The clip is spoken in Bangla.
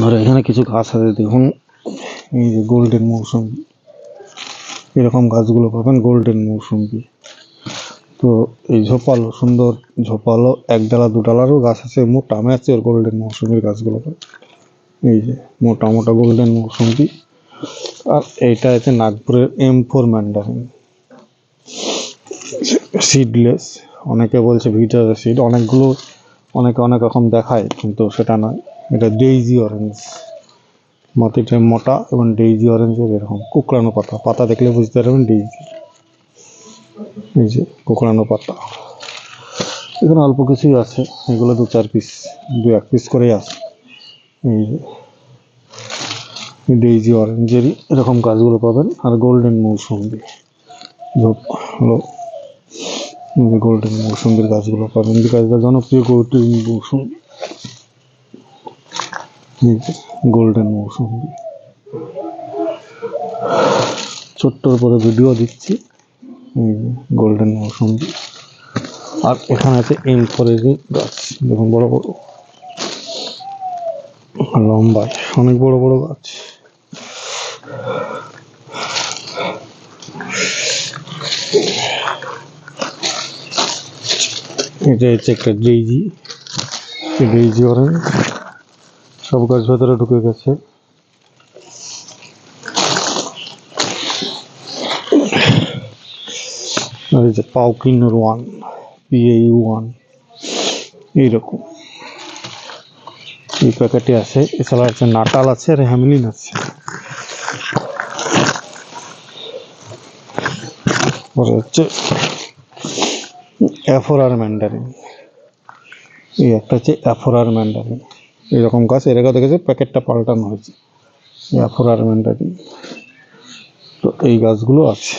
ধরো এখানে কিছু গাছ আছে, দেখুন। এই যে গোল্ডেন মৌসুমি। এরকম গাছগুলো পাবেন গোল্ডেন মৌসুমি তো এই ঝোপালো, সুন্দর ঝোপালো এক ডালা দু ডালারও গাছ আছে, মোটা ম্যাচের গোল্ডেন মৌসুমির গাছগুলো এই যে মোটা মোটা গোল্ডেন মৌসুমি আর এইটা আছে নাগপুরের এম ফোর ম্যান্ডারিন সিডলেস অনেকে বলছে ভিটার সিড অনেকগুলো অনেকে অনেক রকম দেখায়, কিন্তু সেটা নয়। এটা ডেইজি অরেঞ্জ মাটিটা মোটা এবং ডেইজি অরেঞ্জের এরকম কুকড়ানো পাতা। পাতা দেখলে বুঝতে পারবেন ডেইজি এই যে কুকড়ানো পাতা। এখানে অল্প কিছুই আছে। এগুলো দু চার পিস দু এক পিস করেই আছে। এই যে ডেইজি অরেঞ্জেরই এরকম গাছগুলো পাবেন। আর গোল্ডেন মৌসুমি ঝোপ হলো গোল্ডেন মৌসুমির গাছগুলো পাবেন গাছটা জনপ্রিয় গোল্ডেন মৌসুম। গোল্ডেন মৌসুমি। ছোট্টর পরে ভিডিও দিচ্ছি। গোল্ডেন মৌসুমি। আর এখানে আছে এম ফরেরই গাছ। দেখুন, বড় বড়। লম্বা। অনেক বড় বড় গাছ। এটা হচ্ছে একটা ডেইজি। ডেইজি অরেঞ্জ সব গাছ ভেতরে ঢুকে গেছে। আর এই যে পাউকিনোর ওয়ান, পিএই ওয়ান, এইরকম। এই প্যাকেটে আছে। এছাড়া আছে নাটাল আছে আর হ্যামলিন আছে। পরে হচ্ছে অ্যাফোরার ম্যান্ডারিন এই একটা হচ্ছে অ্যাফোরার ম্যান্ডারিন এরকম গাছ, এর আগে দেখেছে, প্যাকেটটা পাল্টানো হয়েছে। অ্যাফোরার ম্যান্ডারিন তো এই গাছগুলো আছে।